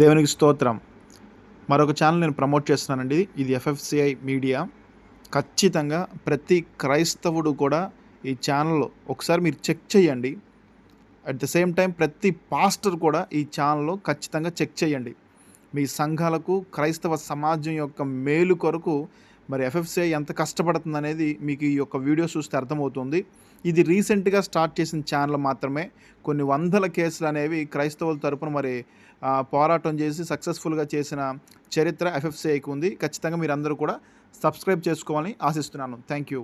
దేవునికి స్తోత్రం. మరొక ఛానల్ నేను ప్రమోట్ చేస్తున్నానండి. ఇది ఎఫ్ఎఫ్సిఐ మీడియా. ఖచ్చితంగా ప్రతి క్రైస్తవుడు కూడా ఈ ఛానల్ ఒకసారి మీరు చెక్ చేయండి. అట్ ద సేమ్ టైం ప్రతి పాస్టర్ కూడా ఈ ఛానల్లో ఖచ్చితంగా చెక్ చేయండి. మీ సంఘాలకు క్రైస్తవ సమాజం యొక్క మేలు కొరకు మరి ఎఫ్ఎఫ్సిఐ ఎంత కష్టపడుతుంది అనేది మీకు ఈ యొక్క వీడియో చూస్తే అర్థమవుతుంది. ఇది రీసెంట్గా స్టార్ట్ చేసిన ఛానల్ మాత్రమే. కొన్ని వందల కేసులు అనేవి క్రైస్తవుల తరపున మరి పోరాటం చేసి సక్సెస్ఫుల్గా చేసిన చరిత్ర ఎఫ్ఎఫ్సిఐకి ఉంది. ఖచ్చితంగా మీరందరూ కూడా సబ్స్క్రైబ్ చేసుకోవాలని ఆశిస్తున్నాను. Thank you.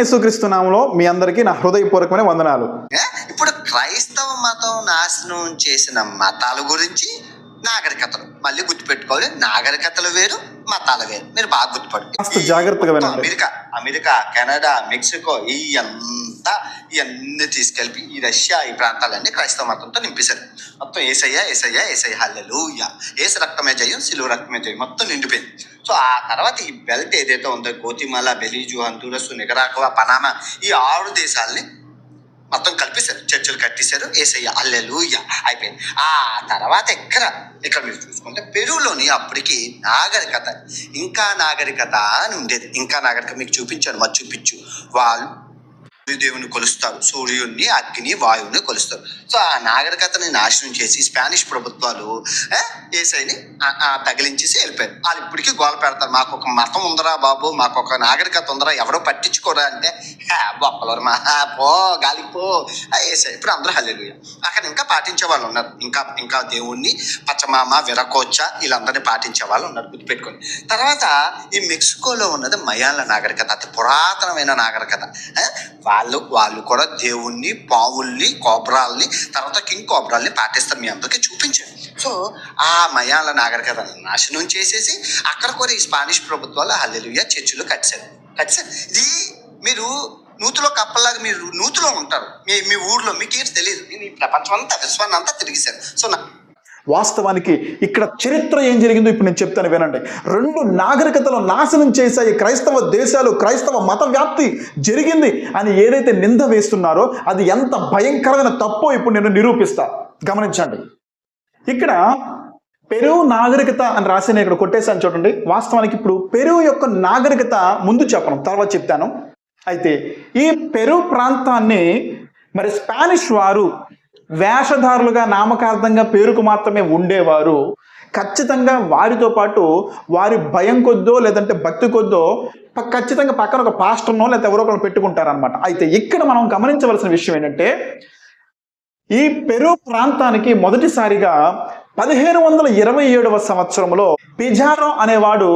యేసుక్రీస్తు నామంలో మీ అందరికీ నా హృదయపూర్వకమైన వందనాలు. ఇప్పుడు క్రైస్తవ మతం నాశనం చేసిన మతాల గురించి నాగరికతలు. మళ్ళీ గుర్తుపెట్టుకోవాలి నాగరికతలు వేరు మతాలు వేరు. మీరు బాగా గుర్తుపట్టు జాగ్రత్తగా. అమెరికా అమెరికా కెనడా మెక్సికో ఈ అంతా ఇవన్నీ తీసుకెళ్ళి ఈ రష్యా ఈ ప్రాంతాలన్నీ క్రైస్తవ మతంతో నింపేశారు. మొత్తం ఏసయ్య ఏసయ్య ఏసయ్య హల్లెలూయా. ఏసు రక్తమే జయం సిలువ రక్తమే జయం. మొత్తం నిండిపోయింది. సో ఆ తర్వాత ఈ బెల్ట్ ఏదైతే ఉందో గోతిమాల బెలీజు హందూరస్ నిగరాకువా పనామా ఈ ఆరు దేశాలని మొత్తం కలిపేశారు చర్చలు కట్టేశారు ఏసయ్య అల్లెలుయ్య అయిపోయింది. ఆ తర్వాత ఎక్కడ? ఇక్కడ మీరు చూసుకుంటే పెరువులోని అప్పటికి నాగరికత ఇంకా నాగరికత అని ఉండేది. ఇంకా నాగరికత మీకు చూపించాను మరి చూపించు. వాళ్ళు సూర్యదేవుని కొలుస్తారు. సూర్యుడిని అగ్ని వాయువుని కొలుస్తారు. సో ఆ నాగరికతని నాశనం చేసి స్పానిష్ ప్రభుత్వాలు ఏ, ఏసైని తగిలించేసి వెళ్ళిపోయారు. వాళ్ళు ఇప్పటికీ గోల పెడతారు. మాకు ఒక మతం ఉందరా బాబు మాకు ఒక నాగరికత ఉందరా ఎవరో పట్టించుకోరా అంటే "హా, బొప్పలరు మా హా, పో గాలి పో ఆ, ఏసై. ఇప్పుడు అందరూ హల్లెలూయా. అక్కడ ఇంకా పాటించే వాళ్ళు ఉన్నారు. ఇంకా ఇంకా దేవుణ్ణి పచ్చమామ విరకోచ వీళ్ళందరినీ పాటించే వాళ్ళు ఉన్నారు గుర్తుపెట్టుకొని తర్వాత ఈ మెక్సికోలో ఉన్నది మయాల నాగరికత. అతి పురాతనమైన నాగరికత. వాళ్ళు వాళ్ళు కూడా దేవుణ్ణి పావుల్ని కోబ్రాల్ని తర్వాత కింగ్ కోబ్రాల్ని పాటిస్తారు మీ అందరికీ చూపించారు సో ఆ మయాల నాగరికతను నాశనం చేసేసి అక్కడ కూడా ఈ స్పానిష్ ప్రభుత్వాలు హల్లెలూయా చర్చిలు కట్టారు కట్టారు ఇది మీరు నూతులో కప్పలాగా మీరు నూతిలో ఉంటారు. మీ మీ ఊర్లో మీకు ఏంటి తెలియదు నేను ఈ ప్రపంచం అంతా విశ్వాన్ని అంతా తిరిగిశాను సో నా వాస్తవానికి ఇక్కడ చరిత్ర ఏం జరిగిందో ఇప్పుడు నేను చెప్తాను వినండి. రెండు నాగరికతలు నాశనం చేశాయి. క్రైస్తవ దేశాలు క్రైస్తవ మత వ్యాప్తి జరిగింది అని ఏదైతే నింద వేస్తున్నారో అది ఎంత భయంకరమైన తప్పో ఇప్పుడు నేను నిరూపిస్తా. గమనించండి. ఇక్కడ పెరువు నాగరికత అని రాసి నేను ఇక్కడ కొట్టేశాను చూడండి. వాస్తవానికి ఇప్పుడు పెరువు యొక్క నాగరికత ముందు చెప్పను తర్వాత చెప్తాను. అయితే ఈ పెరు ప్రాంతాన్ని మరి స్పానిష్ వారు వేషధారులుగా నామకార్థంగా పేరుకు మాత్రమే ఉండేవారు. ఖచ్చితంగా వారితో పాటు వారి భయం కొద్దో లేదంటే భక్తి కొద్దో ఖచ్చితంగా పక్కన ఒక పాస్టర్నో లేకపోతే ఎవరో ఒకరు పెట్టుకుంటారనమాట అయితే ఇక్కడ మనం గమనించవలసిన విషయం ఏంటంటే ఈ పెరు ప్రాంతానికి మొదటిసారిగా పదిహేను వందల ఇరవై ఏడవ సంవత్సరంలో పిజారో అనేవాడు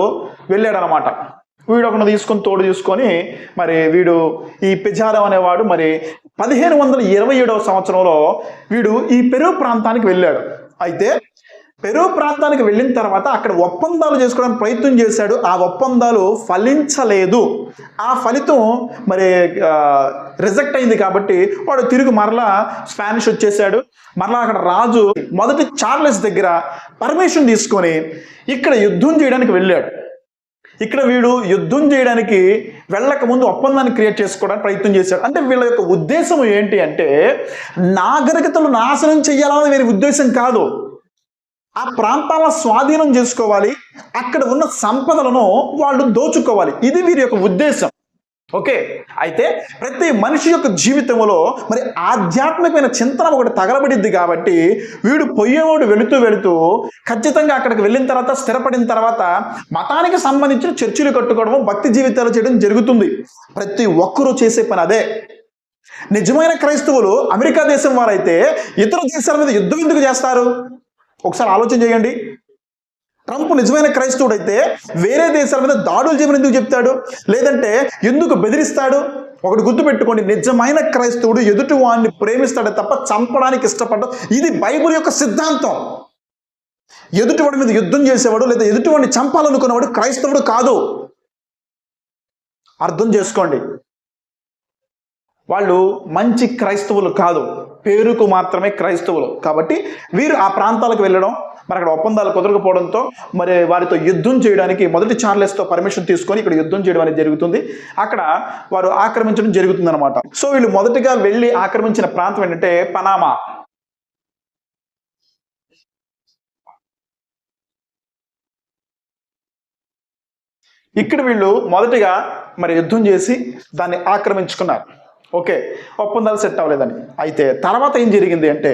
వెళ్ళాడనమాట వీడు ఒకటి తీసుకొని తోడు తీసుకొని మరి వీడు ఈ పిజారం అనేవాడు మరి పదిహేను వందల ఇరవై ఏడవ సంవత్సరంలో వీడు ఈ పెరు ప్రాంతానికి వెళ్ళాడు. అయితే పెరు ప్రాంతానికి వెళ్ళిన తర్వాత అక్కడ ఒప్పందాలు చేసుకోవడానికి ప్రయత్నం చేశాడు. ఆ ఒప్పందాలు ఫలించలేదు. ఆ ఫలితం మరి రిజెక్ట్ అయింది కాబట్టి వాడు తిరిగి మరలా స్పానిష్ వచ్చేసాడు. మరలా అక్కడ రాజు మొదటి చార్లెస్ దగ్గర పర్మిషన్ తీసుకొని ఇక్కడ యుద్ధం చేయడానికి వెళ్ళాడు. ఇక్కడ వీడు యుద్ధం చేయడానికి వెళ్ళక ముందు ఒప్పందాన్ని క్రియేట్ చేసుకోవడానికి ప్రయత్నం చేశాడు. అంటే వీళ్ళ యొక్క ఉద్దేశం ఏంటి అంటే నాగరికతలు నాశనం చేయాలన్నది వీరి ఉద్దేశం కాదు. ఆ ప్రాంతాల స్వాధీనం చేసుకోవాలి. అక్కడ ఉన్న సంపదలను వాళ్ళు దోచుకోవాలి. ఇది వీరి యొక్క ఉద్దేశం. ఓకే అయితే ప్రతి మనిషి యొక్క జీవితంలో మరి ఆధ్యాత్మికమైన చింతన ఒకటి తగలబడిద్ది కాబట్టి వీడు పొయ్యేవాడు వెళుతూ వెళుతూ ఖచ్చితంగా అక్కడికి వెళ్ళిన తర్వాత స్థిరపడిన తర్వాత మతానికి సంబంధించిన చర్చిలు కట్టుకోవడము భక్తి జీవితాలు చేయడం జరుగుతుంది. ప్రతి ఒక్కరూ చేసే పని అదే. నిజమైన క్రైస్తవులు అమెరికా దేశం వారైతే ఇతర దేశాల మీద యుద్ధం ఎందుకు చేస్తారు? ఒకసారి ఆలోచన చేయండి. ట్రంప్ నిజమైన క్రైస్తవుడు అయితే వేరే దేశాల మీద దాడులు చేయమని ఎందుకు చెప్తాడు? లేదంటే ఎందుకు బెదిరిస్తాడు? ఒకటి గుర్తుపెట్టుకోండి నిజమైన క్రైస్తవుడు ఎదుటి వాడిని ప్రేమిస్తాడే తప్ప చంపడానికి ఇష్టపడ్డం. ఇది బైబిల్ యొక్క సిద్ధాంతం. ఎదుటివాడి మీద యుద్ధం చేసేవాడు లేదా ఎదుటివాడిని చంపాలనుకునేవాడు క్రైస్తవుడు కాదు. అర్థం చేసుకోండి. వాళ్ళు మంచి క్రైస్తవులు కాదు. పేరుకు మాత్రమే క్రైస్తవులు. కాబట్టి వీరు ఆ ప్రాంతాలకు వెళ్ళడం మరి అక్కడ ఒప్పందాలు కుదరకపోవడంతో మరి వారితో యుద్ధం చేయడానికి మొదటి చార్లెస్తో పర్మిషన్ తీసుకొని ఇక్కడ యుద్ధం చేయడం అనేది జరుగుతుంది. అక్కడ వారు ఆక్రమించడం జరుగుతుంది అనమాట సో వీళ్ళు మొదటిగా వెళ్ళి ఆక్రమించిన ప్రాంతం ఏంటంటే పనామా. ఇక్కడ వీళ్ళు మొదటిగా మరి యుద్ధం చేసి దాన్ని ఆక్రమించుకున్నారు. ఓకే ఒప్పందాలు సెట్ అవ్వలేదని. అయితే తర్వాత ఏం జరిగింది అంటే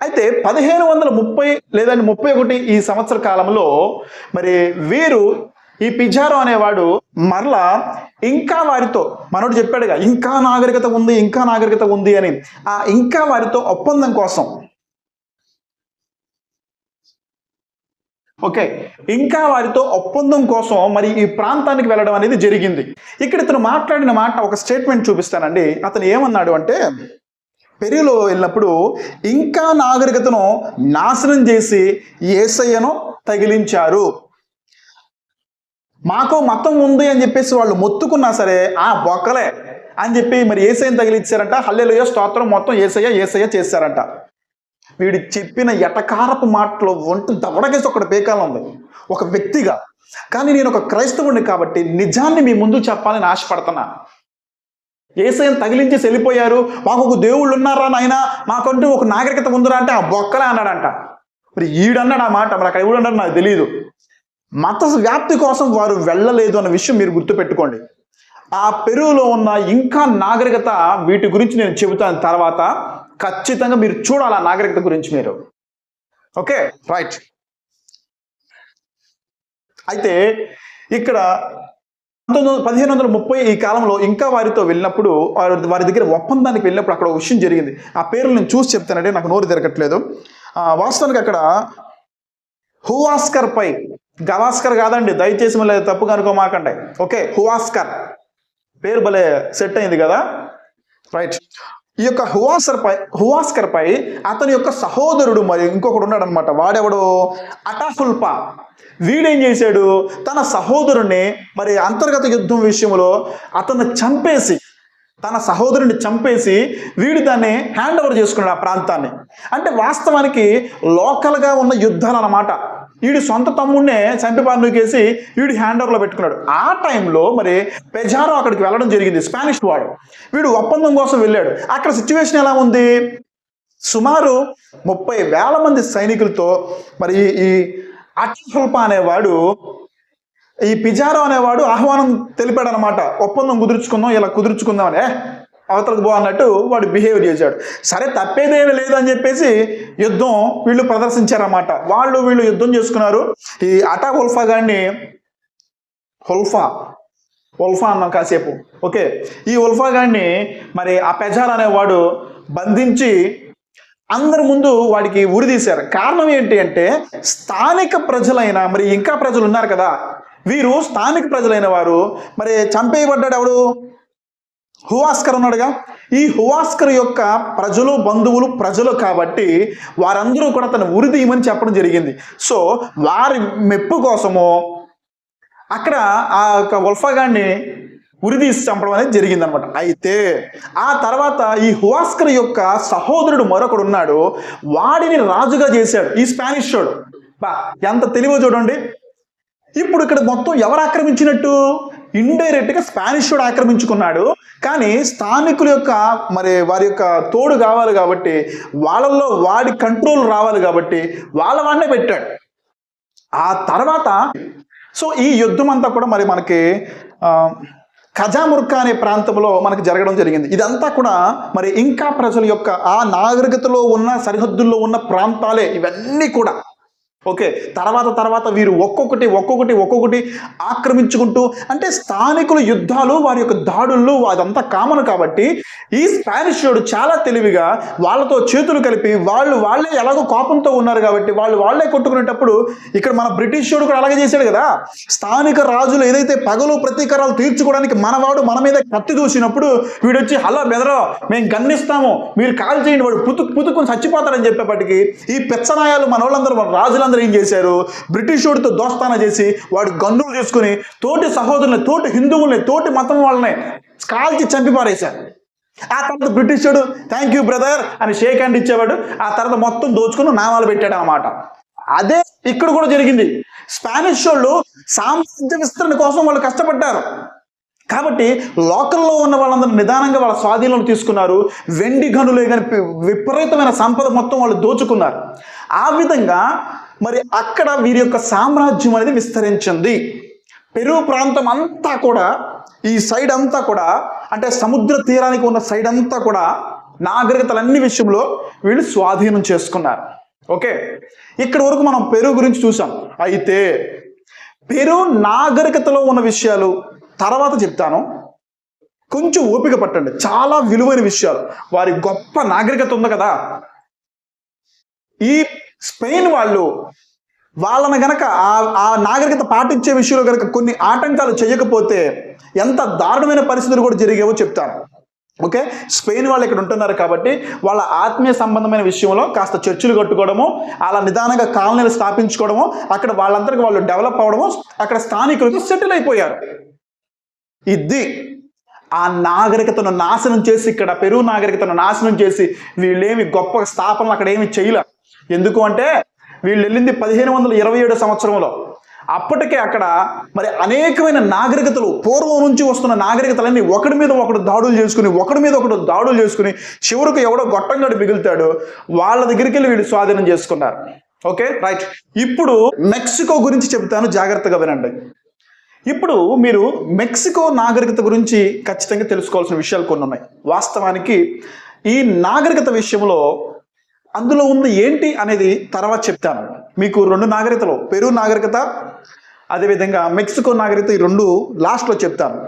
అయితే పదిహేను వందల ముప్పై లేదంటే ముప్పై ఒకటి ఈ సంవత్సర కాలంలో మరి వీరు ఈ పిజారో అనేవాడు మరలా ఇంకా వారితో మనోడు చెప్పాడుగా ఇంకా నాగరికత ఉంది ఇంకా నాగరికత ఉంది అని. ఆ ఇంకా వారితో ఒప్పందం కోసం. ఓకే ఇంకా వారితో ఒప్పందం కోసం మరి ఈ ప్రాంతానికి వెళ్ళడం అనేది జరిగింది. ఇక్కడ ఇతను మాట్లాడిన మాట ఒక స్టేట్మెంట్ చూపిస్తానండి. అతను ఏమన్నాడు అంటే పెరిగిలో వెళ్ళినప్పుడు ఇంకా నాగరికతను నాశనం చేసి ఏసయ్యను తగిలించారు. మాకు మతం ఉంది అని చెప్పేసి వాళ్ళు మొత్తుకున్నా సరే ఆ బొక్కలే అని చెప్పి మరి ఏసయ్యను తగిలించారంట. హల్లెలూయ స్తోత్రం మొత్తం ఏసయ్య ఏసయ్య చేశారంట. వీడు చెప్పిన ఎటకారపు మాటలో ఒంటి దవడకేసి ఒకటి పేకాలం ఉంది ఒక వ్యక్తిగా. కానీ నేను ఒక క్రైస్తవుడిని కాబట్టి నిజాన్ని మీ ముందు చెప్పాలని ఆశపడుతున్నా. ఏసైని తగిలించేసి వెళ్ళిపోయారు మాకు ఒక దేవుళ్ళు ఉన్నారా నాయన? మాకంటూ ఒక నాగరికత ఉందిరా అంటే ఆ బొక్కలే అన్నాడంట. మరి ఈడన్నాడు ఆ మాట? మరి అక్కడ ఎవడు అన్నాడు నాకు తెలియదు మత వ్యాప్తి కోసం వారు వెళ్ళలేదు అన్న విషయం మీరు గుర్తుపెట్టుకోండి. ఆ పెరువులో ఉన్న ఇంకా నాగరికత వీటి గురించి నేను చెబుతాను. తర్వాత ఖచ్చితంగా మీరు చూడాలి ఆ నాగరికత గురించి మీరు. ఓకే? రైట్. అయితే ఇక్కడ పంతొమ్మిది వందల పదిహేను వందల ముప్పై ఈ కాలంలో ఇంకా వారితో వెళ్ళినప్పుడు వారి వారి దగ్గర ఒప్పందానికి వెళ్ళినప్పుడు అక్కడ ఒక విషయం జరిగింది. ఆ పేర్లు నేను చూసి చెప్తానంటే నాకు నోరు తిరగట్లేదు. వాస్తవానికి అక్కడ హువాస్కర్ పై గవాస్కర్ కాదండి దయచేసి మళ్ళీ తప్పుగా అనుకోమాకండి ఓకే హువాస్కర్. పేరు భలే సెట్ అయింది కదా? రైట్. ఈ యొక్క హువాస్కర్ పై హువాస్కర్ పై అతని యొక్క సహోదరుడు మరి ఇంకొకడు ఉన్నాడు అనమాట వాడెవడు? అటాఫుల్పా వీడేం చేశాడు? తన సహోదరుణ్ణి మరి అంతర్గత యుద్ధం విషయంలో అతన్ని చంపేసి తన సహోదరుని చంపేసి వీడు దాన్ని హ్యాండ్ ఓవర్ చేసుకున్నాడు ఆ ప్రాంతాన్ని. అంటే వాస్తవానికి లోకల్గా ఉన్న యుద్ధాలు అనమాట వీడి సొంత తమ్ముడినే చంపిపానుకేసి వీడు హ్యాండ్ ఓవర్లో పెట్టుకున్నాడు. ఆ టైంలో మరి పెజారో అక్కడికి వెళ్ళడం జరిగింది స్పానిష్ వాడు. వీడు ఒప్పందం కోసం వెళ్ళాడు. అక్కడ సిచ్యువేషన్ ఎలా ఉంది? సుమారు ముప్పై వేల మంది సైనికులతో మరి ఈ అటల్ప అనేవాడు ఈ పిజారో అనేవాడు ఆహ్వానం తెలిపాడు అనమాట ఒప్పందం కుదుర్చుకుందాం ఇలా కుదుర్చుకుందాం అని. అవతలకు పో అన్నట్టు వాడు బిహేవ్ చేశాడు. సరే తప్పేదేమీ లేదని చెప్పేసి యుద్ధం వీళ్ళు ప్రదర్శించారన్నమాట వాళ్ళు వీళ్ళు యుద్ధం చేసుకున్నారు. ఈ అటా హుల్ఫా గాడిని హుల్ఫా ఉల్ఫా అన్నాం కాసేపు. ఓకే. ఈ ఉల్ఫా గాడిని మరి ఆ పెజార్ అనేవాడు బంధించి అందరి ముందు వాడికి ఉరి తీశారు. కారణం ఏంటి అంటే స్థానిక ప్రజలైన మరి ఇంకా ప్రజలు ఉన్నారు కదా వీరు స్థానిక ప్రజలైన వారు మరి చంపేయబడ్డాడు ఎవడు? హువాస్కర్ ఉన్నాడుగా. ఈ హువాస్కర్ యొక్క ప్రజలు బంధువులు ప్రజలు కాబట్టి వారందరూ కూడా తను ఉరి తీయమని చెప్పడం జరిగింది. సో వారి మెప్పు కోసము అక్కడ ఆ యొక్క ఉల్ఫాగాన్ని ఉరిదీసి చంపడం అనేది జరిగిందనమాట. అయితే ఆ తర్వాత ఈ హువాస్కర్ యొక్క సహోదరుడు మరొకడు ఉన్నాడు. వాడిని రాజుగా చేశాడు. ఈ స్పానిష్ వాడు. బా ఎంత తెలివో చూడండి. ఇప్పుడు ఇక్కడ మొత్తం ఎవరు ఆక్రమించినట్టు? ఇండైరెక్ట్గా స్పానిష్ వాడు ఆక్రమించుకున్నాడు. కానీ స్థానికుల యొక్క మరి వారి యొక్క తోడు కావాలి కాబట్టి వాళ్ళల్లో వాడి కంట్రోల్ రావాలి కాబట్టి వాళ్ళ వాడినే పెట్టాడు. ఆ తర్వాత సో ఈ యుద్ధం అంతా కూడా మరి మనకి ఆ, అనే ప్రాంతంలో మనకు జరగడం జరిగింది. ఇదంతా కూడా మరి ఇంకా ప్రజల యొక్క ఆ నాగరికతలో ఉన్న సరిహద్దుల్లో ఉన్న ప్రాంతాలే ఇవన్నీ కూడా. ఓకే తర్వాత తర్వాత వీరు ఒక్కొక్కటి ఒక్కొక్కటి ఒక్కొక్కటి ఆక్రమించుకుంటూ అంటే స్థానికుల యుద్ధాలు వారి యొక్క దాడుల్లో అదంతా కామన్ కాబట్టి ఈ స్పానిష్ వాడు చాలా తెలివిగా వాళ్ళతో చేతులు కలిపి వాళ్ళు వాళ్ళే ఎలాగో కోపంతో ఉన్నారు కాబట్టి వాళ్ళు వాళ్ళే కొట్టుకునేటప్పుడు ఇక్కడ మన బ్రిటిష్ వాడు కూడా అలాగే చేశాడు కదా. స్థానిక రాజులు ఏదైతే పగలు ప్రతీకారాలు తీర్చుకోవడానికి మనవాడు మన మీద కత్తి దూసినప్పుడు వీడొచ్చి హలో బెదరో మేము గన్నిస్తాము మీరు కాల్ చేయండి వాడు పుతుకు పుతుకుని చచ్చిపోతారని చెప్పేప్పటికీ ఈ పెచ్చనాయాలు మన వాళ్ళందరూ రాజులందరూ వీళ్ళందరూ ఏం చేశారు? బ్రిటిష్ వాడితో దోస్తానా చేసి వాడు గన్నులు చేసుకుని తోటి సహోదరుని తోటి హిందువుల్ని తోటి మతం వాళ్ళని కాల్చి చంపి పారేశారు. ఆ తర్వాత బ్రిటిష్ వాడు థ్యాంక్ యూ బ్రదర్ అని షేక్ హ్యాండ్ ఇచ్చేవాడు. ఆ తర్వాత మొత్తం దోచుకుని నామాలు పెట్టాడు అన్నమాట. అదే ఇక్కడ కూడా జరిగింది. స్పానిష్ వాళ్ళు సామ్రాజ్య విస్తరణ కోసం వాళ్ళు కష్టపడ్డారు. కాబట్టి లోకల్లో ఉన్న వాళ్ళందరూ నిదానంగా వాళ్ళ స్వాధీనంలో తీసుకున్నారు. వెండి గనులే కానీ విపరీతమైన సంపద మొత్తం వాళ్ళు దోచుకున్నారు. ఆ విధంగా మరి అక్కడ వీరి యొక్క సామ్రాజ్యం అనేది విస్తరించింది. పెరుగు ప్రాంతం అంతా కూడా ఈ సైడ్ అంతా కూడా అంటే సముద్ర తీరానికి ఉన్న సైడ్ అంతా కూడా నాగరికతలన్నీ విషయంలో వీళ్ళు స్వాధీనం చేసుకున్నారు. ఓకే? ఇక్కడ వరకు మనం పెరు గురించి చూసాం. అయితే పెరు నాగరికతలో ఉన్న విషయాలు తర్వాత చెప్తాను. కొంచెం ఓపిక పట్టండి. చాలా విలువైన విషయాలు. వారి గొప్ప నాగరికత ఉంది కదా. ఈ స్పెయిన్ వాళ్ళు వాళ్ళని గనక ఆ ఆ నాగరికత పాటించే విషయంలో గనక కొన్ని ఆటంకాలు చేయకపోతే ఎంత దారుణమైన పరిస్థితులు కూడా జరిగేవో చెప్తాను. ఓకే? స్పెయిన్ వాళ్ళు ఇక్కడ ఉంటున్నారు కాబట్టి వాళ్ళ ఆత్మీయ సంబంధమైన విషయంలో కాస్త చర్చిలు కట్టుకోవడము అలా నిదానంగా కాలనీలు స్థాపించుకోవడము అక్కడ వాళ్ళందరికీ వాళ్ళు డెవలప్ అవ్వడము అక్కడ స్థానికులకి సెటిల్ అయిపోయారు. ఇది ఆ నాగరికతను నాశనం చేసి ఇక్కడ పెరుగు నాగరికతను నాశనం చేసి వీళ్ళేమి గొప్ప స్థాపనలు అక్కడ ఏమి చేయలే. ఎందుకు అంటే వీళ్ళు వెళ్ళింది పదిహేను వందల ఇరవై ఏడు సంవత్సరంలో. అప్పటికే అక్కడ మరి అనేకమైన నాగరికతలు పూర్వం నుంచి వస్తున్న నాగరికతలన్నీ ఒకడి మీద ఒకడు దాడులు చేసుకుని ఒకడి మీద ఒకడు దాడులు చేసుకుని చివరికి ఎవడో గొట్టంగాడు మిగులుతాడు. వాళ్ళ దగ్గరికి వెళ్ళి వీళ్ళు స్వాధీనం చేసుకున్నారు. ఓకే? రైట్. ఇప్పుడు మెక్సికో గురించి చెబుతాను జాగ్రత్తగా వినండి. ఇప్పుడు మీరు మెక్సికో నాగరికత గురించి ఖచ్చితంగా తెలుసుకోవాల్సిన విషయాలు కొన్ని ఉన్నాయి వాస్తవానికి ఈ నాగరికత విషయంలో అందులో ఉంది ఏంటి అనేది తర్వాత చెప్తాను. మీకు రెండు నాగరికతలు పెరు నాగరికత అదేవిధంగా మెక్సికో నాగరికత ఈ రెండు లాస్ట్లో చెప్తాను.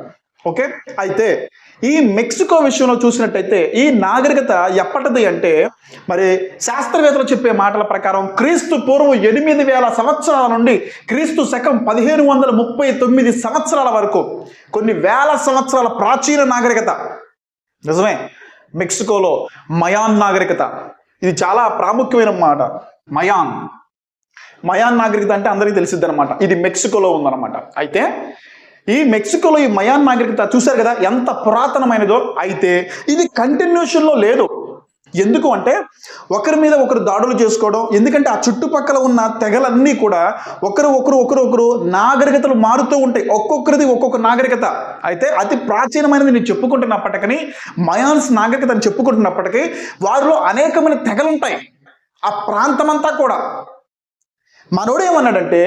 ఓకే? అయితే ఈ మెక్సికో విషయంలో చూసినట్టయితే ఈ నాగరికత ఎప్పటిది అంటే మరి శాస్త్రవేత్తలు చెప్పే మాటల ప్రకారం క్రీస్తు పూర్వం ఎనిమిది వేల సంవత్సరాల నుండి క్రీస్తు శకం పదిహేను వందల ముప్పై తొమ్మిది సంవత్సరాల వరకు కొన్ని వేల సంవత్సరాల ప్రాచీన నాగరికత. నిజమే. మెక్సికోలో మయాన్ నాగరికత. ఇది చాలా ప్రాముఖ్యమైన మాట. మయాన్. మయాన్ నాగరికత అంటే అందరికీ తెలిసిద్ది అనమాట ఇది మెక్సికోలో ఉందన్నమాట. అయితే ఈ మెక్సికోలో ఈ మయాన్ నాగరికత చూశారు కదా ఎంత పురాతనమైనదో. అయితే ఇది కంటిన్యూషన్లో లేదు. ఎందుకు అంటే ఒకరి మీద ఒకరు దాడులు చేసుకోవడం ఎందుకంటే ఆ చుట్టుపక్కల ఉన్న తెగలన్నీ కూడా ఒకరు ఒకరు ఒకరు ఒకరు నాగరికతలు మారుతూ ఉంటాయి. ఒక్కొక్కరిది ఒక్కొక్క నాగరికత. అయితే అతి ప్రాచీనమైనది నేను చెప్పుకుంటున్నప్పటికీ మయాన్స్ నాగరికత అని చెప్పుకుంటున్నప్పటికీ వారిలో అనేకమైన తెగలు ఉంటాయి ఆ ప్రాంతమంతా కూడా. మనోడు ఏమన్నాడంటే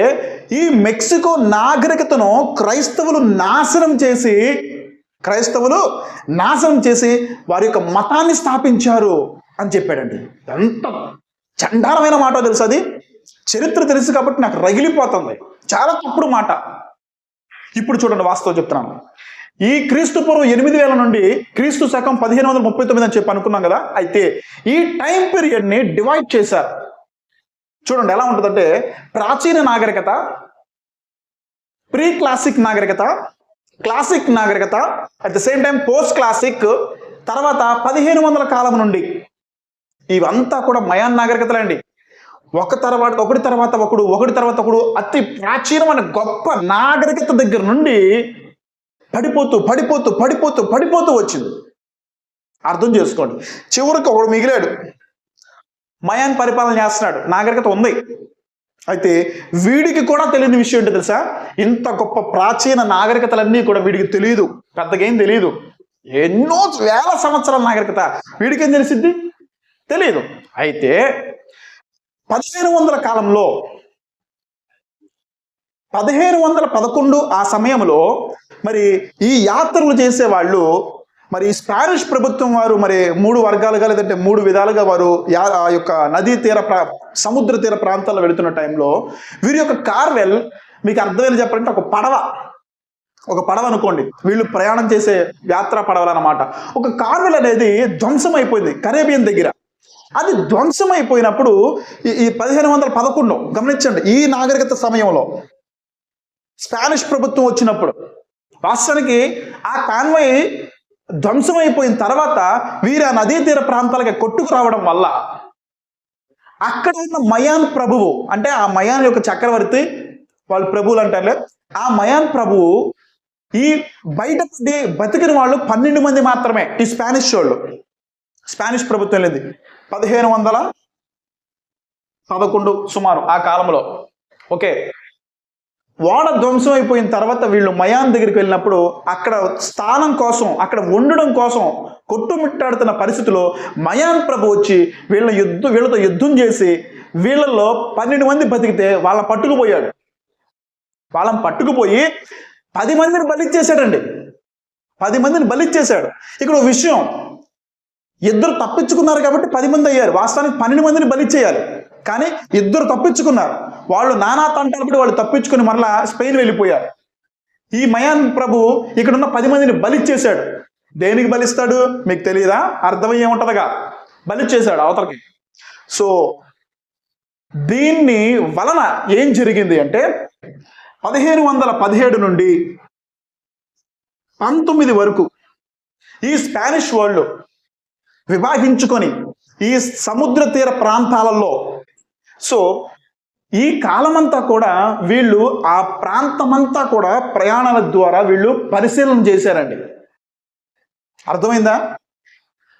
ఈ మెక్సికో నాగరికతను క్రైస్తవులు నాశనం చేసి క్రైస్తవులు నాశనం చేసి వారి యొక్క మతాన్ని స్థాపించారు. అని చెప్పాడండి. ఎంత చండాలమైన మాట తెలుసు అది? చరిత్ర తెలుసు కాబట్టి నాకు రగిలిపోతుంది. చాలా తప్పుడు మాట. ఇప్పుడు చూడండి వాస్తవం చెప్తున్నాను. ఈ క్రీస్తు పూర్వం ఎనిమిది వేల నుండి క్రీస్తు శకం పదిహేను వందల ముప్పై తొమ్మిది అని చెప్పి అనుకున్నాం కదా? అయితే ఈ టైం పీరియడ్ని డివైడ్ చేశారు. చూడండి ఎలా ఉంటుందంటే ప్రాచీన నాగరికత ప్రీ క్లాసిక్ నాగరికత క్లాసిక్ నాగరికత at the same time post classic తర్వాత పదిహేను వందల కాలం నుండి ఇవంతా కూడా మయాన్ నాగరికతలండి. ఒక తర్వాత ఒకటి తర్వాత ఒకడు ఒకటి తర్వాత ఒకడు అతి ప్రాచీనమైన గొప్ప నాగరికత దగ్గర నుండి పడిపోతూ పడిపోతూ పడిపోతూ పడిపోతూ వచ్చింది. అర్థం చేసుకోండి. చివరికి ఒకడు మిగిలాడు. మయాన్ పరిపాలన చేస్తున్నాడు. నాగరికత ఉంది. అయితే వీడికి కూడా తెలియని విషయం ఏంటో తెలుసా? ఇంత గొప్ప ప్రాచీన నాగరికతలన్నీ కూడా వీడికి తెలియదు. పెద్దగా ఏం తెలియదు. ఎన్నో వేల సంవత్సరాల నాగరికత. వీడికి ఏం తెలిసిద్ది? తెలియదు అయితే పదిహేను వందల కాలంలో పదిహేను వందల పదకొండు ఆ సమయంలో మరి ఈ యాత్రలు చేసేవాళ్ళు మరి స్పానిష్ ప్రభుత్వం వారు మరి మూడు వర్గాలుగా లేదంటే మూడు విధాలుగా వారు యా ఆ యొక్క నదీ తీర ప్రా సముద్ర తీర ప్రాంతాల్లో వెళుతున్న టైంలో వీరి యొక్క కార్వెల్ మీకు అర్థమైన చెప్పాలంటే ఒక పడవ. ఒక పడవ అనుకోండి. వీళ్ళు ప్రయాణం చేసే యాత్రా పడవలు అన్నమాట ఒక కార్వెల్ అనేది ధ్వంసం అయిపోయింది కరేబియన్ దగ్గర. అది ధ్వంసం అయిపోయినప్పుడు ఈ- ఈ పదిహేను వందల పదకొండు గమనించండి ఈ నాగరికత సమయంలో స్పానిష్ ప్రభుత్వం వచ్చినప్పుడు వాస్తవానికి ఆ కాన్వాయ్ ధ్వంసం అయిపోయిన తర్వాత వీరు ఆ నదీ తీర ప్రాంతాలకి కొట్టుకు రావడం వల్ల అక్కడ ఉన్న మయాన్ ప్రభువు అంటే ఆ మయాన్ యొక్క చక్రవర్తి వాళ్ళు ప్రభువులు అంటారులే ఆ మయాన్ ప్రభువు ఈ బయట బతికిన వాళ్ళు పన్నెండు మంది మాత్రమే ఈ స్పానిష్ వాళ్ళు. స్పానిష్ ప్రభుత్వం లేదు పదిహేను వందల పదకొండు సుమారు ఆ కాలంలో. ఓకే. ఓడ ధ్వంసం అయిపోయిన తర్వాత వీళ్ళు మయాన్ దగ్గరికి వెళ్ళినప్పుడు అక్కడ స్థానం కోసం అక్కడ ఉండడం కోసం కొట్టుమిట్టాడుతున్న పరిస్థితిలో మయాన్ ప్రభు వచ్చి వీళ్ళ యుద్ధం వీళ్ళతో యుద్ధం చేసి వీళ్ళల్లో పన్నెండు మంది బతికితే వాళ్ళ పట్టుకుపోయాడు. వాళ్ళని పట్టుకుపోయి పది మందిని బలిచ్చేశాడండి. పది మందిని బలిచ్చేశాడు. ఇక్కడ ఒక విషయం ఇద్దరు తప్పించుకున్నారు కాబట్టి పది మంది అయ్యారు. వాస్తవానికి పన్నెండు మందిని బలిచ్చేయాలి కానీ ఇద్దరు తప్పించుకున్నారు. వాళ్ళు నానా తంటాలు పడి వాళ్ళు తప్పించుకుని మరలా స్పెయిన్ వెళ్ళిపోయారు. ఈ మయాన్ ప్రభు ఇక్కడ ఉన్న పది మందిని బలిచ్చేశాడు దేనికి బలిస్తాడు? మీకు తెలియదా అర్థమయ్యే ఉంటుందిగా. బలిచ్చేశాడు అవతలకి. సో దీన్ని వలన ఏం జరిగింది అంటే పదిహేను వందల పదిహేడు నుండి పంతొమ్మిది వరకు ఈ స్పానిష్ వాళ్ళు విభాగించుకొని ఈ సముద్ర తీర ప్రాంతాలలో. సో ఈ కాలమంతా కూడా వీళ్ళు ఆ ప్రాంతమంతా కూడా ప్రయాణాల ద్వారా వీళ్ళు పరిశీలన చేశారండి. అర్థమైందా?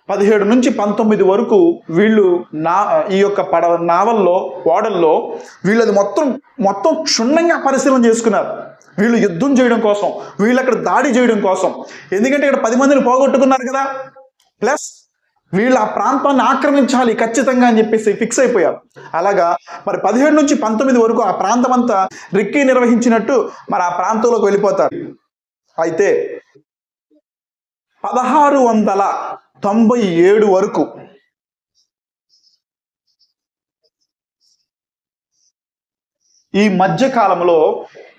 పదిహేడు నుంచి పంతొమ్మిది వరకు వీళ్ళు నా ఈ యొక్క పడవ నావల్లో ఓడల్లో వీళ్ళది మొత్తం మొత్తం క్షుణ్ణంగా పరిశీలన చేసుకున్నారు. వీళ్ళు యుద్ధం చేయడం కోసం వీళ్ళు అక్కడ దాడి చేయడం కోసం. ఎందుకంటే ఇక్కడ పది మందిని పోగొట్టుకున్నారు కదా. ప్లస్ వీళ్ళు ఆ ప్రాంతాన్ని ఆక్రమించాలి ఖచ్చితంగా అని చెప్పేసి ఫిక్స్ అయిపోయారు. అలాగా మరి పదిహేడు నుంచి పంతొమ్మిది వరకు ఆ ప్రాంతం అంతా రిక్కీ నిర్వహించినట్టు మరి ఆ ప్రాంతంలోకి వెళ్ళిపోతారు. అయితే పదహారు వందల తొంభై ఏడు వరకు ఈ మధ్య కాలంలో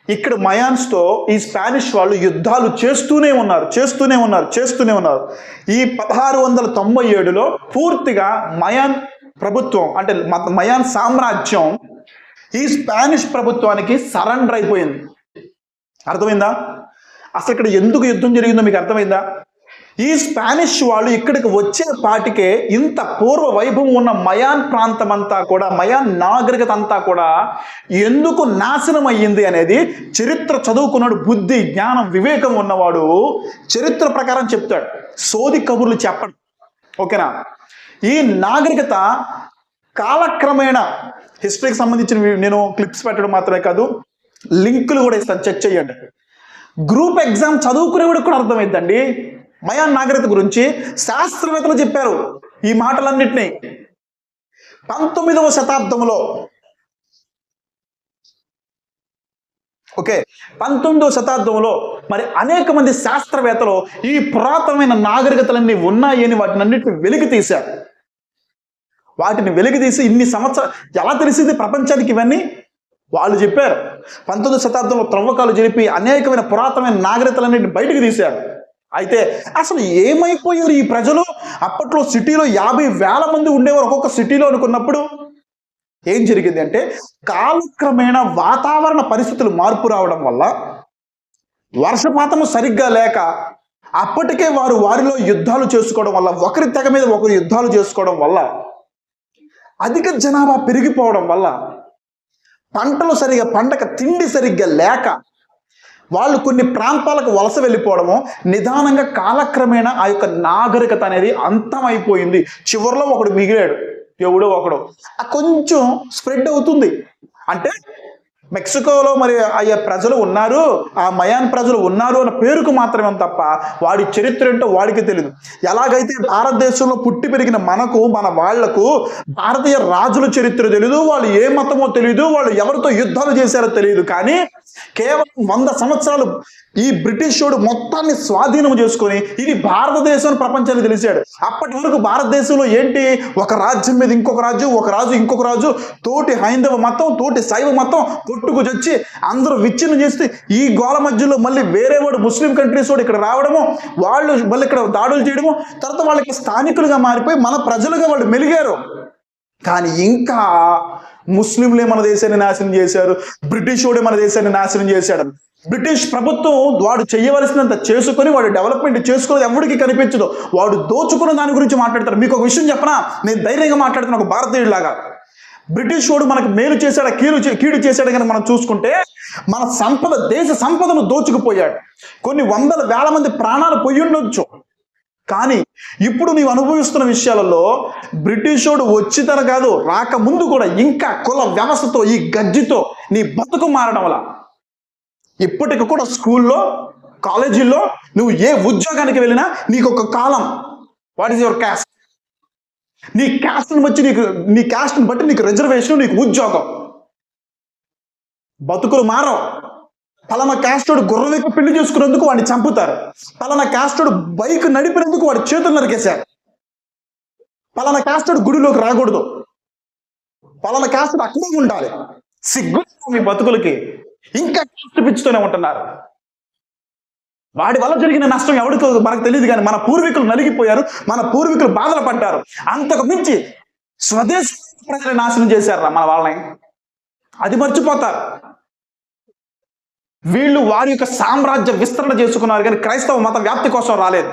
ఇక్కడ మయాన్స్తో ఈ స్పానిష్ వాళ్ళు యుద్ధాలు చేస్తూనే ఉన్నారు చేస్తూనే ఉన్నారు చేస్తూనే ఉన్నారు. ఈ పదహారు వందల తొంభై ఏడులో పూర్తిగా మయాన్ ప్రభుత్వం అంటే మ- మయాన్ సామ్రాజ్యం ఈ స్పానిష్ ప్రభుత్వానికి సరెండర్ అయిపోయింది. అర్థమైందా? అసలు ఇక్కడ ఎందుకు యుద్ధం జరిగిందో మీకు అర్థమైందా? ఈ స్పానిష్ వాళ్ళు ఇక్కడికి వచ్చే పాటికే ఇంత పూర్వ వైభవం ఉన్న మయాన్ ప్రాంతం అంతా కూడా మయాన్ నాగరికత అంతా కూడా ఎందుకు నాశనం అయ్యింది అనేది చరిత్ర చదువుకున్నాడు బుద్ధి జ్ఞానం వివేకం ఉన్నవాడు చరిత్ర ప్రకారం చెప్తాడు. సోది కబుర్లు చెప్పడు. ఓకేనా? ఈ నాగరికత కాలక్రమేణా హిస్టరీకి సంబంధించిన నేను క్లిప్స్ పెట్టడం మాత్రమే కాదు లింకులు కూడా ఇస్తాను. చెక్ చేయండి. గ్రూప్ ఎగ్జామ్ చదువుకునేవాడికి కూడా అర్థమైందండి. మయాన్ నాగరికత గురించి శాస్త్రవేత్తలు చెప్పారు ఈ మాటలన్నింటినీ. పంతొమ్మిదవ శతాబ్దంలో ఓకే పంతొమ్మిదవ శతాబ్దంలో మరి అనేక మంది శాస్త్రవేత్తలు ఈ పురాతనమైన నాగరికతలన్నీ ఉన్నాయని వాటిని అన్నిటిని వెలికి తీశారు. వాటిని వెలికి తీసి ఇన్ని సంవత్సరాలు ఎలా తెలిసింది ప్రపంచానికి ఇవన్నీ? వాళ్ళు చెప్పారు. పంతొమ్మిది శతాబ్దంలో త్రవ్వకాలు జరిపి అనేకమైన పురాతనమైన నాగరికతలన్నింటిని బయటకు తీశారు. అయితే అసలు ఏమైపోయారు ఈ ప్రజలు? అప్పట్లో సిటీలో యాభై వేల మంది ఉండేవారు ఒక్కొక్క సిటీలో అనుకున్నప్పుడు. ఏం జరిగింది అంటే కాలక్రమేణా వాతావరణ పరిస్థితులు మార్పు రావడం వల్ల వర్షపాతం సరిగ్గా లేక అప్పటికే వారు వారిలో యుద్ధాలు చేసుకోవడం వల్ల ఒకరి తెగ మీద ఒకరు యుద్ధాలు చేసుకోవడం వల్ల అధిక జనాభా పెరిగిపోవడం వల్ల పంటలు సరిగా పంటక తిండి సరిగ్గా లేక వాళ్ళు కొన్ని ప్రాంతాలకు వలస వెళ్ళిపోవడము నిదానంగా కాలక్రమేణా ఆ యొక్క నాగరికత అనేది అంతమైపోయింది. చివరిలో ఒకడు మిగిలాడు. ఎవడో ఒకడు. ఆ కొంచెం స్ప్రెడ్ అవుతుంది. అంటే మెక్సికోలో మరి అయ్యే ప్రజలు ఉన్నారు ఆ మయాన్ ప్రజలు ఉన్నారు అన్న పేరుకు మాత్రమే తప్ప వాడి చరిత్ర ఏంటో వాడికి తెలియదు ఎలాగైతే భారతదేశంలో పుట్టి పెరిగిన మనకు మన వాళ్ళకు భారతీయ రాజుల చరిత్ర తెలియదు వాళ్ళు ఏ మతమో తెలియదు వాళ్ళు ఎవరితో యుద్ధాలు చేశారో తెలియదు కానీ కేవలం వంద సంవత్సరాలు ఈ బ్రిటిషోడు మొత్తాన్ని స్వాధీనం చేసుకొని ఇది భారతదేశం ప్రపంచాన్ని ప్రపంచానికి తెలిసాడు. అప్పటి వరకు భారతదేశంలో ఏంటి? ఒక రాజ్యం మీద ఇంకొక రాజు ఒక రాజు ఇంకొక రాజు తోటి హైందవ మతం తోటి శైవ మతం కొట్టుకు చచ్చి అందరూ విచ్ఛిన్నం చేస్తే ఈ గోల మధ్యలో మళ్ళీ వేరే వాడు ముస్లిం కంట్రీస్ వాడు ఇక్కడ రావడము వాళ్ళు మళ్ళీ ఇక్కడ దాడులు చేయడము తర్వాత వాళ్ళకి స్థానికులుగా మారిపోయి మన ప్రజలుగా వాళ్ళు మెలిగారు. కానీ ఇంకా ముస్లింలే మన దేశాన్ని నాశనం చేశారు బ్రిటిష్ వాడే మన దేశాన్ని నాశనం చేశాడు. బ్రిటిష్ ప్రభుత్వం వాడు చేయవలసినంత చేసుకొని వాడు డెవలప్మెంట్ చేసుకుని ఎవరికి కనిపించదు. వాడు దోచుకున్న దాని గురించి మాట్లాడతారు మీకు ఒక విషయం చెప్పనా? నేను ధైర్యంగా మాట్లాడుతున్నా ఒక భారతీయుడిలాగా బ్రిటిష్ వాడు మనకు మేలు చేశాడా కీడు చే- కీడు చేశాడు కానీ మనం చూసుకుంటే మన సంపద దేశ సంపదను దోచుకుపోయాడు. కొన్ని వందల వేల మంది ప్రాణాలు పోయి ఉండొచ్చు. కానీ ఇప్పుడు నీవు అనుభవిస్తున్న విషయాలలో బ్రిటిషోడు వచ్చితన కాదు రాకముందు కూడా ఇంకా కుల వ్యవస్థతో ఈ గజ్జితో నీ బతుకు మారడం వల్ల. ఇప్పటికి కూడా స్కూల్లో కాలేజీల్లో నువ్వు ఏ ఉద్యోగానికి వెళ్ళినా నీకు ఒక కాలం. వాట్ ఈస్ యువర్ క్యాస్ట్ నీ క్యాస్ట్ని బట్టి నీకు నీ క్యాస్ట్ని బట్టి నీకు రిజర్వేషన్ నీకు ఉద్యోగం. బతుకులు మారవు. పలానా క్యాస్టోడు గుర్రం ఎక్కి పెళ్ళి చేసుకున్నందుకు వాడిని చంపుతారు. పలానా క్యాస్టోడు బైక్ నడిపినందుకు వాడి చేతులు నరికేశారు. పలానా క్యాస్టోడు గుడిలోకి రాకూడదు. పలానా క్యాస్టోడు అక్కడే ఉండాలి. సిగ్గు మీ బతుకులకి ఇంకా క్యాస్ట్ పిచ్చుతూనే ఉంటున్నారు. వాడి వల్ల జరిగిన నష్టం ఎవరికో మనకు తెలియదు కానీ మన పూర్వీకులు నలిగిపోయారు మన పూర్వీకులు బాధలు పడ్డారు. అంతకు మించి స్వదేశ ప్రజలు నాశనం చేశారు మన వాళ్ళని. అది మర్చిపోతారు. వీళ్ళు వారి యొక్క సామ్రాజ్య విస్తరణ చేసుకున్నారు కానీ క్రైస్తవ మత వ్యాప్తి కోసం రాలేదు.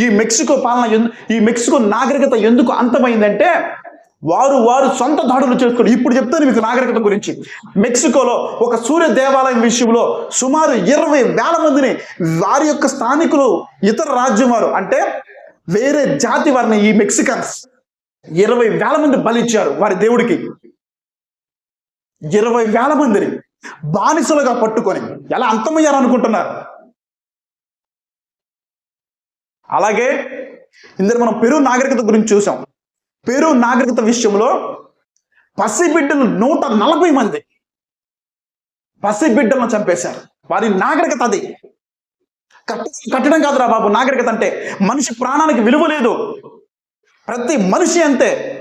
ఈ మెక్సికో పాలన ఈ మెక్సికో నాగరికత ఎందుకు అంతమైందంటే వారు వారు సొంత దాడులు చేసుకుని ఇప్పుడు చెప్తాను మీకు నాగరికత గురించి. మెక్సికోలో ఒక సూర్య దేవాలయం విషయంలో సుమారు ఇరవై వేల మందిని వారి యొక్క స్థానికులు ఇతర రాజ్యం వారు అంటే వేరే జాతి వారిని ఈ మెక్సికన్స్ ఇరవై వేల మంది బలిచ్చారు వారి దేవుడికి. ఇరవై వేల మందిని. బానిసలుగా పట్టుకొని ఎలా అంతమయ్యారనుకుంటున్నారు? అలాగే ఇందులో మనం పెరు నాగరికత గురించి చూసాం. పెరు నాగరికత విషయంలో పసిబిడ్డలు నూట నలభై మంది పసిబిడ్డలను చంపేశారు. వారి నాగరికత అది. కట్ట కట్టడం కాదురా బాబు నాగరికత అంటే మనిషి ప్రాణానికి విలువ లేదు. ప్రతి మనిషి అంతే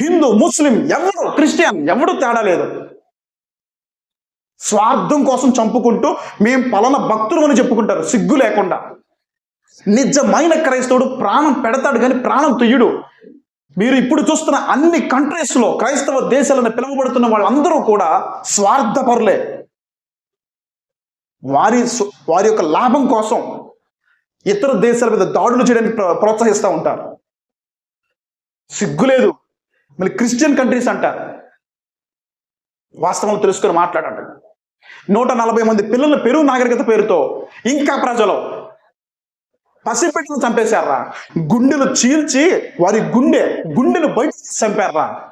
హిందూ ముస్లిం ఎవరు క్రిస్టియన్ ఎవడు తేడా లేదు. స్వార్థం కోసం చంపుకుంటూ మేం పలానా భక్తులు అని చెప్పుకుంటారు. సిగ్గు లేకుండా. నిజమైన క్రైస్తవుడు ప్రాణం పెడతాడు కానీ ప్రాణం తుయ్యుడు మీరు ఇప్పుడు చూస్తున్న అన్ని కంట్రీస్లో క్రైస్తవ దేశాలను పిలువబడుతున్న వాళ్ళందరూ కూడా స్వార్థపరులే. వారి వారి యొక్క లాభం కోసం ఇతర దేశాల మీద దాడులు చేయడానికి ప్ర- ప్రోత్సహిస్తూ ఉంటారు. సిగ్గులేదు మళ్ళీ క్రిస్టియన్ కంట్రీస్ అంటారు. వాస్తవం తెలుసుకొని మాట్లాడండి. నూట నలభై మంది పిల్లల పెరుగు నాగరికత పేరుతో ఇంకా ప్రజలు పసిపెట్టను చంపేశారా? గుండెలు చీల్చి వారి గుండె గుండెలు బయట చంపారా?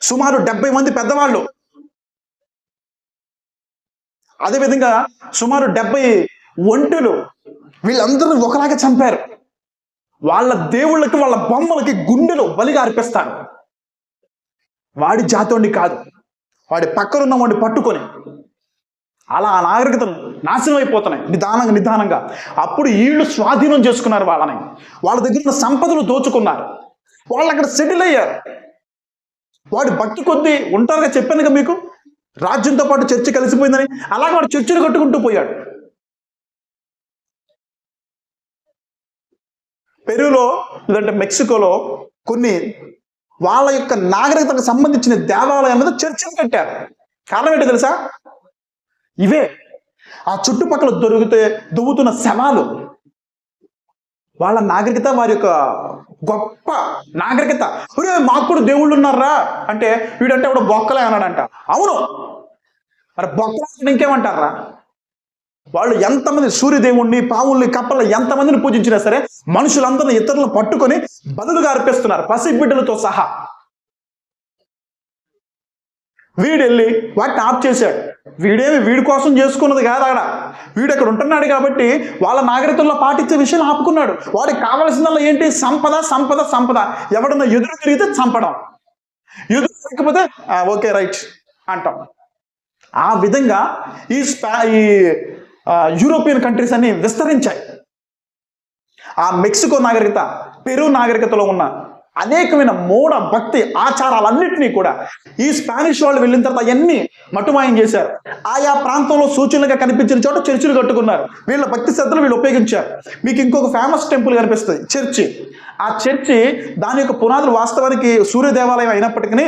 సుమారు డెబ్బై మంది పెద్దవాళ్ళు. అదేవిధంగా సుమారు డెబ్బై ఒంటెలు వీళ్ళందరూ ఒకలాగా చంపారు. వాళ్ళ దేవుళ్ళకి వాళ్ళ బొమ్మలకి గుండెలు బలిగా అర్పిస్తారు. వాడి జాతోండి కాదు. వాడి పక్కనున్న వాడిని పట్టుకొని అలా ఆ నాగరికతలు నాశనం అయిపోతున్నాయి. నిదానంగా నిదానంగా. అప్పుడు వీళ్ళు స్వాధీనం చేసుకున్నారు వాళ్ళని. వాళ్ళ దగ్గర ఉన్న సంపదలు దోచుకున్నారు. వాళ్ళు అక్కడ సెటిల్ అయ్యారు. వాడి భక్తి కొద్దీ ఉంటారుగా చెప్పానుగా మీకు? రాజ్యంతో పాటు చర్చి కలిసిపోయిందని అలాగే వాడు చర్చను కట్టుకుంటూ పోయాడు. పెరులో లేదంటే మెక్సికోలో కొన్ని వాళ్ళ యొక్క నాగరికతకు సంబంధించిన దేవాలయం మీద చర్చలు కట్టారు. కారణం ఏంటి తెలుసా? ఇవే. ఆ చుట్టుపక్కల దొరికితే దువ్వుతున్న శవాలు. వాళ్ళ నాగరికత వారి యొక్క గొప్ప నాగరికత. ఒరే మాకు కూడా దేవుళ్ళు ఉన్నారా అంటే వీడంటే ఇప్పుడు బొక్కలే అన్నాడంట. అవును. మరి బొక్కలు ఇంకేమంటారా వాళ్ళు ఎంతమంది సూర్యదేవుణ్ణి పావుల్ని కప్పల్ని ఎంతమందిని పూజించినా సరే మనుషులందరినీ ఇతరులను పట్టుకొని బదులుగా అర్పిస్తున్నారు పసి బిడ్డలతో సహా. వీడెళ్ళి వాటిని ఆఫ్ చేశాడు. వీడేమి వీడి కోసం చేసుకున్నది కాదు అక్కడ వీడు అక్కడ ఉంటున్నాడు కాబట్టి వాళ్ళ నాగరికంలో పాటించే విషయం ఆపుకున్నాడు. వాడికి కావాల్సిందల్లా ఏంటి? సంపద సంపద సంపద. ఎవడన్నా ఎదురు తిరిగితే చంపడం. ఎదురు తిరగకపోతే ఓకే రైట్ అంటాం. ఆ విధంగా ఈ స్పా ఈ యూరోపియన్ కంట్రీస్ అన్ని విస్తరించాయి. ఆ మెక్సికో నాగరికత పెరు నాగరికతలో ఉన్న అనేకమైన మూఢ భక్తి ఆచారాలన్నింటినీ కూడా ఈ స్పానిష్ వాళ్ళు వెళ్ళిన తర్వాత అవన్నీ మటుమాయం చేశారు. ఆయా ప్రాంతంలో సూచనలుగా కనిపించిన చోట చర్చిలు కట్టుకున్నారు. వీళ్ళ భక్తి శ్రద్ధలు వీళ్ళు ఉపయోగించారు. మీకు ఇంకొక ఫేమస్ టెంపుల్ కనిపిస్తుంది చర్చి. ఆ చర్చి దాని యొక్క పునాదులు వాస్తవానికి సూర్య దేవాలయం అయినప్పటికీ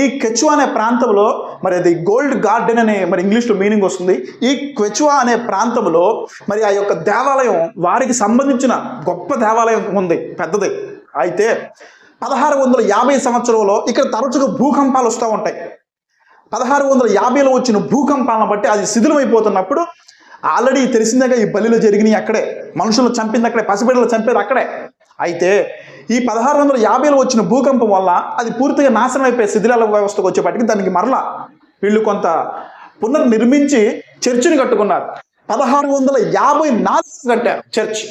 ఈ కెచువా అనే ప్రాంతంలో మరి అది గోల్డ్ గార్డెన్ అనే మరి ఇంగ్లీష్లో మీనింగ్ వస్తుంది. ఈ క్వెచువా అనే ప్రాంతంలో మరి ఆ యొక్క దేవాలయం వారికి సంబంధించిన గొప్ప దేవాలయం ఉంది పెద్దది. అయితే పదహారు వందల యాభై సంవత్సరంలో ఇక్కడ తరచుగా భూకంపాలు వస్తూ ఉంటాయి. పదహారు వందల యాభైలో వచ్చిన భూకంపాలను బట్టి అది శిథిలమైపోతున్నప్పుడు ఆల్రెడీ తెలిసిందేగా ఈ బలిలో జరిగినాయి అక్కడే. మనుషులు చంపింది అక్కడే పసిబిడ్డలు చంపేది అక్కడే. అయితే ఈ పదహారు వందల యాభైలో వచ్చిన భూకంపం వల్ల అది పూర్తిగా నాశనం అయిపోయి శిథిలాల వ్యవస్థకు వచ్చేపటికి దానికి మరలా వీళ్ళు కొంత పునర్నిర్మించి చర్చిని కట్టుకున్నారు. పదహారు వందల యాభై నాలుగు కట్టారు చర్చ్.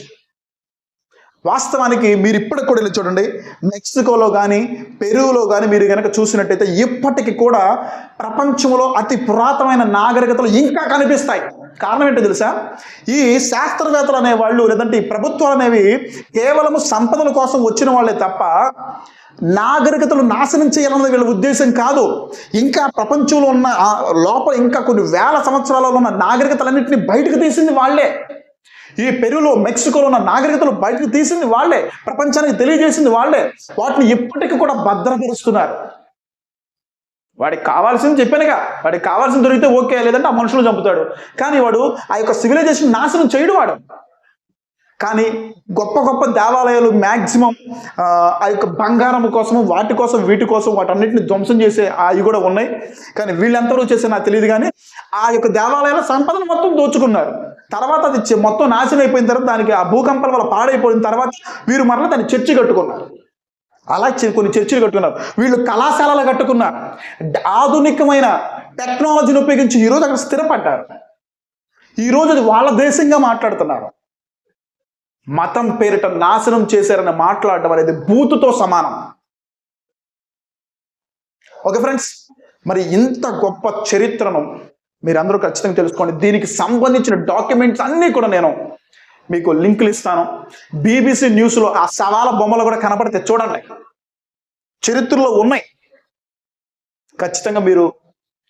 వాస్తవానికి మీరు ఇప్పటికి కూడా వెళ్ళి చూడండి మెక్సికోలో కానీ పెరువులో కానీ మీరు కనుక చూసినట్టయితే ఇప్పటికి కూడా ప్రపంచంలో అతి పురాతనమైన నాగరికతలు ఇంకా కనిపిస్తాయి. కారణం ఏంటో తెలుసా? ఈ శాస్త్రవేత్తలు అనేవాళ్ళు లేదంటే ఈ ప్రభుత్వాలు అనేవి కేవలము సంపదల కోసం వచ్చిన వాళ్ళే తప్ప నాగరికతలు నాశనం చేయాలన్నది వీళ్ళ ఉద్దేశం కాదు. ఇంకా ప్రపంచంలో ఉన్న లోపల ఇంకా కొన్ని వేల సంవత్సరాలలో ఉన్న నాగరికతలన్నింటినీ బయటకు తీసింది వాళ్ళే. ఈ పెరులో మెక్సికోలో ఉన్న నాగరికతలు బయటకు తీసింది వాళ్ళే. ప్రపంచానికి తెలియజేసింది వాళ్ళే. వాటిని ఇప్పటికీ కూడా భద్రపరుస్తున్నారు. వాడికి కావాల్సింది చెప్పానుగా. వాడికి కావాల్సింది దొరికితే ఓకే లేదంటే ఆ మనుషులు చంపుతాడు. కానీ వాడు ఆ యొక్క సివిలైజేషన్ నాశనం చేయడు వాడు. కానీ గొప్ప గొప్ప దేవాలయాలు మ్యాక్సిమం ఆ యొక్క బంగారం కోసం వాటి కోసం వీటి కోసం వాటన్నిటిని ధ్వంసం చేసే అవి కూడా ఉన్నాయి. కానీ వీళ్ళెంతవరకు చేసే నాకు తెలియదు కానీ ఆ యొక్క దేవాలయాల సంపదను మొత్తం దోచుకున్నారు. తర్వాత అది మొత్తం నాశనం అయిపోయిన తర్వాత దానికి ఆ భూకంపాల వల్ల పాడైపోయిన తర్వాత వీరు మరలా దాన్ని చర్చి కట్టుకున్నారు. అలా కొన్ని చర్చిలు కట్టుకున్నారు. వీళ్ళు కళాశాలలు కట్టుకున్నారు. ఆధునికమైన టెక్నాలజీని ఉపయోగించి ఈరోజు అక్కడ స్థిరపడ్డారు. ఈరోజు అది వాళ్ళ దేశంగా మాట్లాడుతున్నారు. మతం పేరిట నాశనం చేశారని మాట్లాడడం అనేది బూతుతో సమానం. ఓకే ఫ్రెండ్స్ మరి ఇంత గొప్ప చరిత్రను మీరందరూ ఖచ్చితంగా తెలుసుకోండి. దీనికి సంబంధించిన డాక్యుమెంట్స్ అన్నీ కూడా నేను మీకు లింకులు ఇస్తాను. బీబీసీ న్యూస్లో ఆ సవాల బొమ్మలు కూడా కనపడితే చూడండి. చరిత్రలో ఉన్నాయి. ఖచ్చితంగా మీరు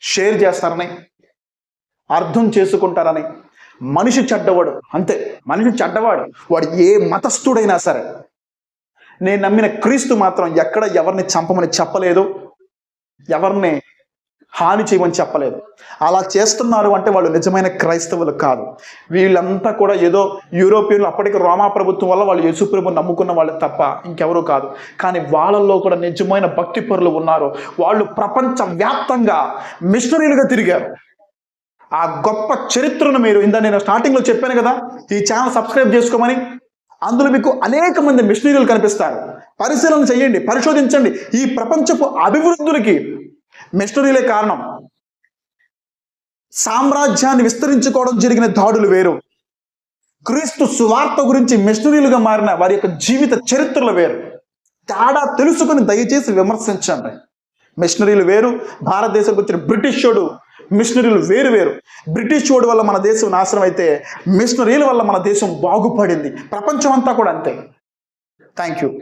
షేర్ చేస్తారని అర్థం చేసుకుంటారని మనిషి చెడ్డవాడు అంతే. మనిషి చెడ్డవాడు వాడు ఏ మతస్థుడైనా సరే. నేను నమ్మిన క్రీస్తు మాత్రం ఎక్కడ ఎవరిని చంపమని చెప్పలేదు ఎవరిని హాని చేయమని చెప్పలేదు. అలా చేస్తున్నారు అంటే వాళ్ళు నిజమైన క్రైస్తవులు కాదు. వీళ్ళంతా కూడా ఏదో యూరోపియన్లు అప్పటికి రోమా ప్రభుత్వం వల్ల వాళ్ళు యేసుప్రభు నమ్ముకున్న వాళ్ళు తప్ప ఇంకెవరూ కాదు. కానీ వాళ్ళల్లో కూడా నిజమైన భక్తి పరులు ఉన్నారు. వాళ్ళు ప్రపంచ వ్యాప్తంగా మిషనరీలుగా తిరిగారు. ఆ గొప్ప చరిత్రను మీరు ఇందా నేను స్టార్టింగ్లో చెప్పాను కదా ఈ ఛానల్ సబ్స్క్రైబ్ చేసుకోమని. అందులో మీకు అనేక మంది మిషనరీలు కనిపిస్తారు. పరిశీలన చేయండి పరిశోధించండి. ఈ ప్రపంచపు అభివృద్ధులకి మిషనరీలే కారణం. సామ్రాజ్యాన్ని విస్తరించుకోవడం జరిగిన దాడులు వేరు. క్రీస్తు సువార్త గురించి మిషనరీలుగా మారిన వారి యొక్క జీవిత చరిత్రలు వేరు. తేడా తెలుసుకుని దయచేసి విమర్శించండి. మిషనరీలు వేరు. భారతదేశం వచ్చిన బ్రిటిషుడు మిషనరీలు వేరు వేరు. బ్రిటిష్ వాడు వల్ల మన దేశం నాశనం అయితే మిషనరీల వల్ల మన దేశం బాగుపడింది. ప్రపంచం అంతా కూడా అంతే. Thank you